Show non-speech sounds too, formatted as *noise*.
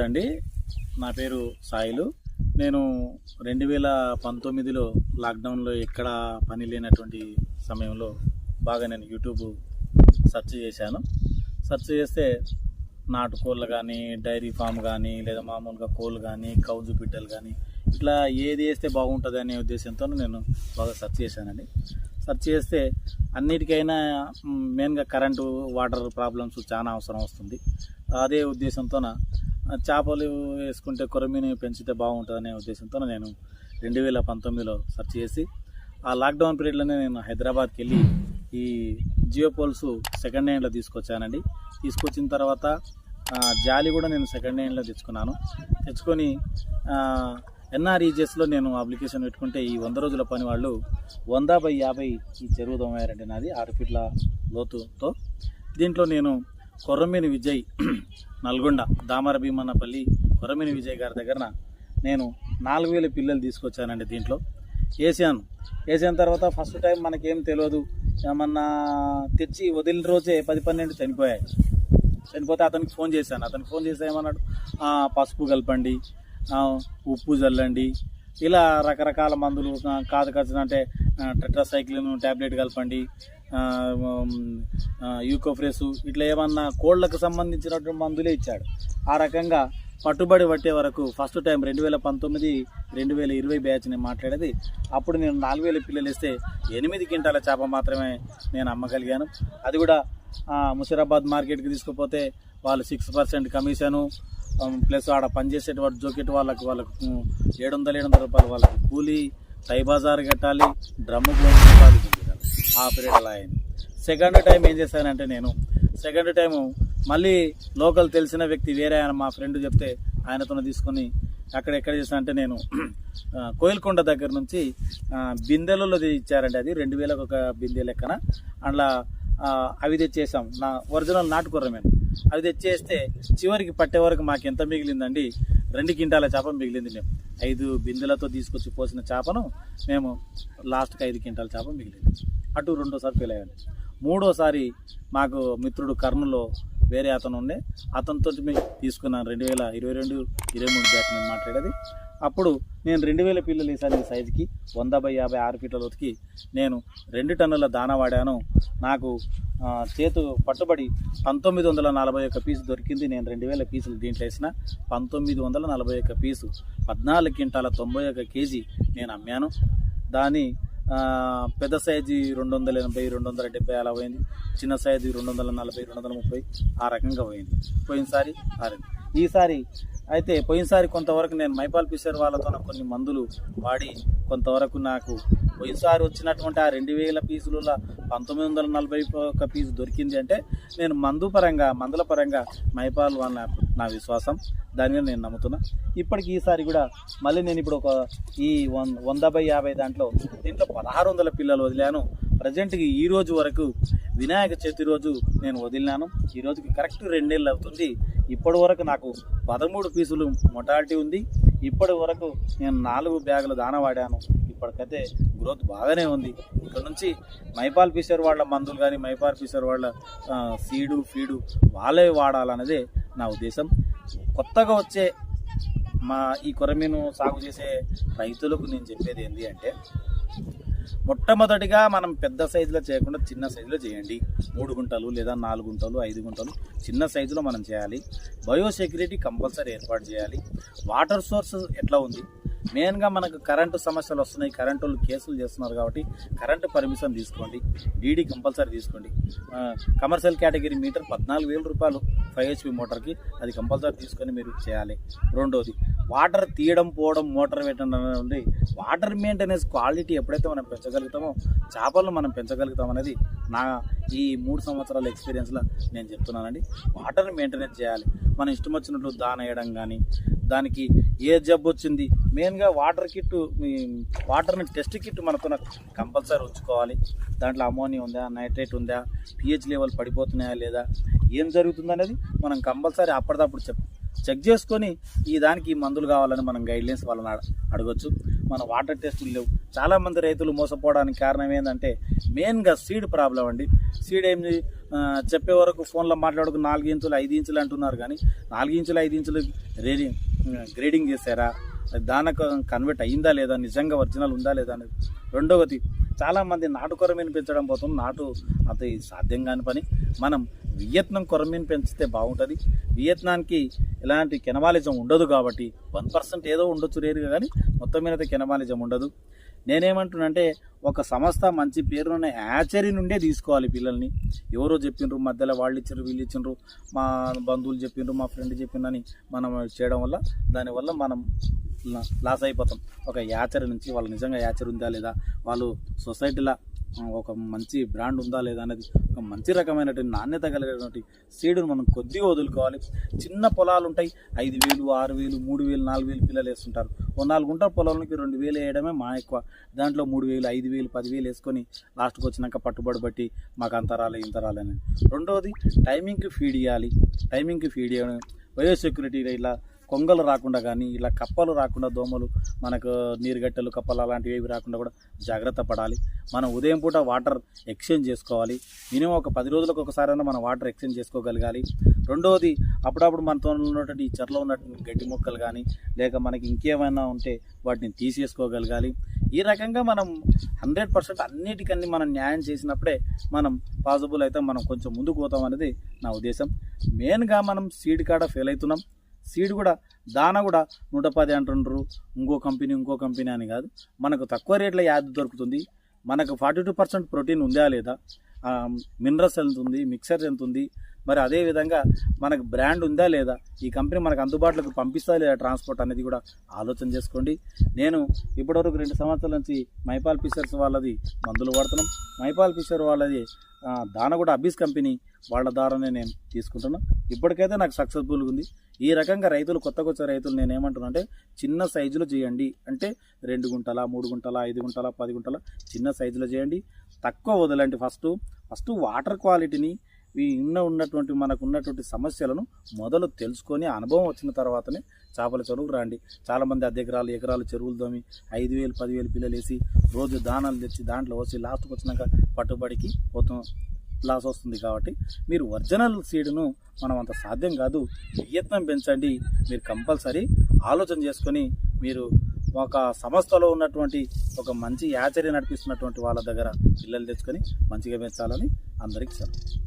నమస్తే అండి. నా పేరు సాయిలు. నేను రెండు వేల పంతొమ్మిదిలో లాక్డౌన్లో ఎక్కడ పని లేనటువంటి సమయంలో బాగా నేను యూట్యూబ్ సెర్చ్ చేశాను. సెర్చ్ చేస్తే నాటుకోళ్ళు కానీ డైరీ ఫామ్ కానీ లేదా మామూలుగా కోళ్ళు కానీ కౌజు పిట్టలు కానీ ఇట్లా ఏది వేస్తే బాగుంటుంది అనే ఉద్దేశంతో నేను బాగా సెర్చ్ చేశానండి. సెర్చ్ చేస్తే అన్నిటికైనా మెయిన్గా కరెంటు వాటర్ ప్రాబ్లమ్స్ చాలా అవసరం వస్తుంది. అదే ఉద్దేశంతోన చేపలు వేసుకుంటే కొరమీని పెంచితే బాగుంటుందనే ఉద్దేశంతో నేను రెండు వేల పంతొమ్మిదిలో సెర్చ్ చేసి ఆ లాక్డౌన్ పీరియడ్లోనే నేను హైదరాబాద్కి వెళ్ళి ఈ జియో పోల్స్ సెకండ్ హ్యాండ్లో తీసుకొచ్చానండి. తీసుకొచ్చిన తర్వాత జాలి కూడా నేను సెకండ్ హ్యాండ్లో తెచ్చుకున్నాను. తెచ్చుకొని ఎన్ఆర్ఈజెస్లో నేను అప్లికేషన్ పెట్టుకుంటే ఈ వంద రోజుల పని వాళ్ళు వంద బై యాభై ఈ చెరువు దోమయ్యారండి నాది ఆరు ఫీట్ల లోతుతో. దీంట్లో నేను కొర్రమీని విజయ్ *clears throat* నల్గొండ దామర భీమన్నపల్లి కొర్రమీని విజయ్ గారి దగ్గర నేను నాలుగు వేల పిల్లలు తీసుకొచ్చానండి దీంట్లో. వేసాను వేసిన తర్వాత ఫస్ట్ టైం మనకేం తెలియదు ఏమన్నా తెచ్చి వదిలిన రోజే పది పన్నెండు చనిపోయాయి. చనిపోతే అతనికి ఫోన్ చేశాను. అతనికి ఫోన్ చేస్తే ఏమన్నాడు? పసుపు కలపండి ఉప్పు చల్లండి ఇలా రకరకాల మందులు కాదు ఖర్చు అంటే టెట్రాసైక్లిన్ ట్యాబ్లెట్ కలపండి యూకోఫ్రెస్ ఇట్లా ఏమన్నా కోళ్ళకు సంబంధించినటువంటి మందులే ఇచ్చాడు. ఆ రకంగా పట్టుబడి పట్టే వరకు ఫస్ట్ టైం రెండు వేల పంతొమ్మిది రెండు వేల ఇరవై బ్యాచ్ నేను మాట్లాడేది. అప్పుడు నేను నాలుగు వేల పిల్లలు ఇస్తే ఎనిమిది క్వింటాల చేప మాత్రమే నేను అమ్మగలిగాను. అది కూడా ముషిరాబాద్ మార్కెట్కి తీసుకుపోతే వాళ్ళు సిక్స్ పర్సెంట్ కమిషను ప్లస్ ఆడ పనిచేసేటువంటి జోకెట్ వాళ్ళకి వాళ్ళకు ఏడు వందల ఏడు వందల రూపాయలు వాళ్ళకి కూలి టై బజార్ కట్టాలి డ్రమ్ము రూపాయలు ఆ పీరియడ్ అలా అయింది. సెకండ్ టైం ఏం చేశానంటే నేను సెకండ్ టైం మళ్ళీ లోకల్ తెలిసిన వ్యక్తి వేరే ఆయన మా ఫ్రెండ్ చెప్తే ఆయనతో తీసుకొని అక్కడ ఎక్కడ చేశానంటే నేను కోయిల్కొండ దగ్గర నుంచి ఆ, బిందెలలో ఇచ్చారండి అది రెండు వేలకు ఒక బిందె లెక్కన. అందులో అవి తెచ్చేసాం. నా ఒరిజినల్ నాటుకుర్రమేను అవి తెచ్చేస్తే చివరికి పట్టే వరకు మాకు ఎంత మిగిలిందండి? రెండు క్వింటాల చేప మిగిలింది మేము. ఐదు బిందెలతో తీసుకొచ్చి పోసిన చేపను మేము లాస్ట్కి ఐదు క్వింటాల చేప మిగిలింది. అటు రెండోసారి ఫెయిల్ అయ్యాను. మూడోసారి మాకు మిత్రుడు కర్నూలులో వేరే అతను ఉండే అతనితో మేము తీసుకున్నాను. రెండు వేల ఇరవై రెండు ఇరవై మూడు బ్యాచ్ నేను మాట్లాడేది. అప్పుడు నేను రెండు వేల పిల్లలు వేసాను ఈ సైజుకి. వంద బై యాభై ఆరు ఫీట్ల లోతుకి నేను రెండు టన్నుల దాన వాడాను. నాకు చేతు పట్టుబడి పంతొమ్మిది వందల నలభై ఒక్క పీసు దొరికింది. నేను రెండు వేల పీసులు దీంట్లో వేసిన పంతొమ్మిది వందల నలభై ఒక్క పీసు పద్నాలుగు క్వింటాల తొంభై ఒక కేజీ నేను అమ్మాను. దాని పెద్ద సైజు రెండు వందల ఎనభై రెండు వందల డెబ్బై అలా పోయింది. చిన్న సైజు రెండు వందల నలభై రెండు వందల ముప్పై ఆ రకంగా పోయింది. పోయినసారి ఆరింది. ఈసారి అయితే పోయినసారి కొంతవరకు నేను మైపాల్ పిసర్ వాళ్ళతో కొన్ని మందులు వాడి కొంతవరకు నాకు పోయినసారి వచ్చినటువంటి ఆ రెండు వేల పీసులలో పంతొమ్మిది వందల నలభై ఒక పీసు దొరికింది అంటే నేను మందు పరంగా మందుల పరంగా మైపాల్ అన్న నా విశ్వాసం. దాని మీద నేను నమ్ముతున్నా. ఇప్పటికి ఈసారి కూడా మళ్ళీ నేను ఇప్పుడు ఒక ఈ వన్ వంద బై యాభై దాంట్లో దీంట్లో పదహారు వందల పిల్లలు వదిలాను. ప్రజెంట్కి ఈ రోజు వరకు వినాయక చవితి రోజు నేను వదిలినాను. ఈ రోజుకి కరెక్ట్ రెండేళ్ళు అవుతుంది. ఇప్పటి వరకు నాకు పదమూడు పీసులు మొటాలిటీ ఉంది. ఇప్పటి వరకు నేను నాలుగు బ్యాగులు దాన వాడాను. ఇప్పటికైతే గ్రోత్ బాగానే ఉంది. ఇక్కడ నుంచి మైపాల్ ఫిషర్ వాళ్ళ మందులు కానీ మైపాల్ ఫిషర్ వాళ్ళ సీడు ఫీడు వాళ్ళే వాడాలన్నదే నా ఉద్దేశం. కొత్తగా వచ్చే మా ఈ కొరమీను సాగు చేసే రైతులకు నేను చెప్పేది ఏంటి అంటే మొట్టమొదటిగా మనం పెద్ద సైజులో చేయకుండా చిన్న సైజులో చేయండి. మూడు గుంటలు లేదా నాలుగు గుంటలు ఐదు గుంటలు చిన్న సైజులో మనం చేయాలి. బయోసెక్యూరిటీ కంపల్సరీ ఏర్పాటు చేయాలి. వాటర్ సోర్స్ ఎట్లా ఉంది? మెయిన్గా మనకు కరెంటు సమస్యలు వస్తున్నాయి. కరెంటు కేసులు చేస్తున్నారు కాబట్టి కరెంటు పర్మిషన్ తీసుకోండి. డీడీ కంపల్సరీ తీసుకోండి. కమర్షియల్ కేటగిరీ మీటర్ పద్నాలుగు వేల రూపాయలు ఫైవ్ హెచ్పి మోటార్కి అది కంపల్సరీ తీసుకొని మీరు చేయాలి. రెండోది వాటర్ తీయడం పోవడం మోటార్ పెట్టడం అనేది వాటర్ మెయింటెనెన్స్ క్వాలిటీ ఎప్పుడైతే మనం పెంచగలుగుతామో చేపలను మనం పెంచగలుగుతాం అనేది నా ఈ మూడు సంవత్సరాల ఎక్స్పీరియన్స్లో నేను చెప్తున్నానండి. వాటర్ మెయింటెనెన్స్ చేయాలి. మనం ఇష్టం వచ్చినట్లు దాన వేయడం కానీ దానికి ఏ జబ్బు వచ్చింది? మెయిన్గా వాటర్ కిట్ వాటర్ని టెస్ట్ కిట్ మనకున్న కంపల్సరీ ఉంచుకోవాలి. దాంట్లో అమోనియా ఉందా నైట్రేట్ ఉందా పిహెచ్ లెవెల్ పడిపోతున్నాయా లేదా ఏం జరుగుతుందనేది మనం కంపల్సరీ అప్పటిదప్పుడు చెప్ చెక్ చేసుకొని ఈ దానికి మందులు కావాలని మనం గైడ్లైన్స్ వాళ్ళని అడగొచ్చు. మన వాటర్ టెస్టులు లేవు. చాలామంది రైతులు మోసపోవడానికి కారణం ఏంటంటే మెయిన్గా సీడ్ ప్రాబ్లం అండి. సీడ్ ఏం చెప్పే వరకు ఫోన్లో మాట్లాడుకు నాలుగు ఇంచులు ఐదు ఇంచులు అంటున్నారు కానీ నాలుగు ఇంచులు ఐదు ఇంచులు రేడింగ్ గ్రేడింగ్ చేశారా? దానకు కన్వర్ట్ అయిందా లేదా? నిజంగా ఒరిజినల్ ఉందా లేదా అనేది. రెండవది చాలామంది నాటు కొరమీను పెంచడం పోతుంది. నాటు అది సాధ్యం కాని పని. మనం వియత్నాం కొరమీను పెంచితే బాగుంటుంది. వియత్నాంకి ఎలాంటి కెనమాలిజం ఉండదు కాబట్టి వన్ పర్సెంట్ ఏదో ఉండొచ్చు రేరుగా కానీ మొత్తం మీద అయితే కెనమాలిజం ఉండదు. నేనేమంటున్నానంటే ఒక సంస్థ మంచి పేరున్న యాచరీ నుండే తీసుకోవాలి పిల్లల్ని. ఎవరో చెప్పిండ్రు మధ్యలో వాళ్ళు ఇచ్చిండ్రు వీళ్ళు ఇచ్చిండ్రు మా బంధువులు చెప్పిండ్రు మా ఫ్రెండ్ చెప్పిందని మనం చేయడం వల్ల దానివల్ల మనం లాస్ అయిపోతాం. ఒక యాచరీ నుంచి వాళ్ళు నిజంగా యాచరీ ఉందా లేదా? వాళ్ళు సొసైటీలో ఒక మంచి బ్రాండ్ ఉందా లేదా అనేది ఒక మంచి రకమైనటువంటి నాణ్యత కలిగినటువంటి సీడును మనం కొద్దిగా వదులుకోవాలి. చిన్న పొలాలు ఉంటాయి ఐదు వేలు ఆరు వేలు మూడు వేలు నాలుగు వేలు పిల్లలు వేస్తుంటారు. ఓ నాలుగు గుంటల పొలాలకి రెండు వేలు వేయడమే మా ఎక్కువ. దాంట్లో మూడు వేలు ఐదు వేలు పదివేలు వేసుకొని లాస్ట్కి వచ్చినాక పట్టుబడి బట్టి మాకు అంతరాలే ఇంత రాలే అని. రెండవది టైమింగ్కి ఫీడ్ ఇవ్వాలి టైమింగ్కి ఫీడ్ ఇవ్వడం బయోసెక్యూరిటీ ఇలా కొంగలు రాకుండా కానీ ఇలా కప్పలు రాకుండా దోమలు మనకు నీరుగట్టెలు కప్పలు అలాంటివి ఏవి రాకుండా కూడా జాగ్రత్త పడాలి. మనం ఉదయం పూట వాటర్ ఎక్స్చేంజ్ చేసుకోవాలి. మినిమం ఒక పది రోజులకు ఒకసారైనా మనం వాటర్ ఎక్స్చేంజ్ చేసుకోగలగాలి. రెండవది అప్పుడప్పుడు మనతో ఉన్నటువంటి ఈ చెరలో ఉన్నటువంటి గడ్డి మొక్కలు కానీ లేక మనకి ఇంకేమైనా ఉంటే వాటిని తీసేసుకోగలగాలి. ఈ రకంగా మనం హండ్రెడ్ పర్సెంట్ అన్నిటికన్నీ మనం న్యాయం చేసినప్పుడే మనం పాసిబుల్ అయితే మనం కొంచెం ముందుకు పోతాం అనేది నా ఉద్దేశం. మెయిన్గా మనం సీడ్ కాడ ఫెయిల్ అవుతున్నాం. సీడ్ కూడా దాన కూడా నూట పది అంటుండ్రు. ఇంకో కంపెనీ ఇంకో కంపెనీ అని కాదు. మనకు తక్కువ రేట్లో యాద్ దొరుకుతుంది. మనకు ఫార్టీ టూ పర్సెంట్ ప్రోటీన్ ఉందా లేదా? మినరల్స్ ఎంత ఉంది? మిక్సర్ ఎంత ఉంది? మరి అదే విధంగా మనకు బ్రాండ్ ఉందా లేదా? ఈ కంపెనీ మనకు అందుబాటులోకి పంపిస్తా లేదా ట్రాన్స్పోర్ట్ అనేది కూడా ఆలోచన చేసుకోండి. నేను ఇప్పటివరకు రెండు సంవత్సరాల నుంచి మైపాల్ ఫిషర్స్ వాళ్ళది మందులు వాడుతున్నాం. మైపాల్ ఫిషర్ వాళ్ళది దాన కూడా అబ్బీస్ కంపెనీ. వాళ్ళ ద్వారానే నేను తీసుకుంటున్నాను ఇప్పటికైతే నాకు సక్సెస్ఫుల్గా ఉంది. ఈ రకంగా రైతులు కొత్తగా వచ్చే రైతులు నేను ఏమంటున్నా అంటే చిన్న సైజులో చేయండి. అంటే రెండు గుంటల మూడు గుంటల ఐదు గుంటల పది గుంటల చిన్న సైజులో చేయండి. తక్కువ వదలండి ఫస్ట్ ఫస్ట్ వాటర్ క్వాలిటీని ఇన్న ఉన్న ఉన్నటువంటి మనకు ఉన్నటువంటి సమస్యలను మొదలు తెలుసుకొని అనుభవం వచ్చిన తర్వాతనే చేపల చెరువుకు రండి. చాలామంది అద్దె ఎకరాలు ఎకరాలు చెరువులు దోమి ఐదు వేలు పదివేలు పిల్లలు వేసి రోజు దానాలు తెచ్చి దాంట్లో వచ్చి లాస్ట్కి వచ్చినాక పట్టుబడికి పోతాం లాస్ వస్తుంది కాబట్టి మీరు ఒరిజినల్ సీడ్ను మనం అంత సాధ్యం కాదు. ప్రయత్నం పెంచండి. మీరు కంపల్సరీ ఆలోచన చేసుకొని మీరు ఒక సంస్థలో ఉన్నటువంటి ఒక మంచి యాచరీ నడిపిస్తున్నటువంటి వాళ్ళ దగ్గర పిల్లలు తెచ్చుకొని మంచిగా పెంచాలని అందరికీ సెలవు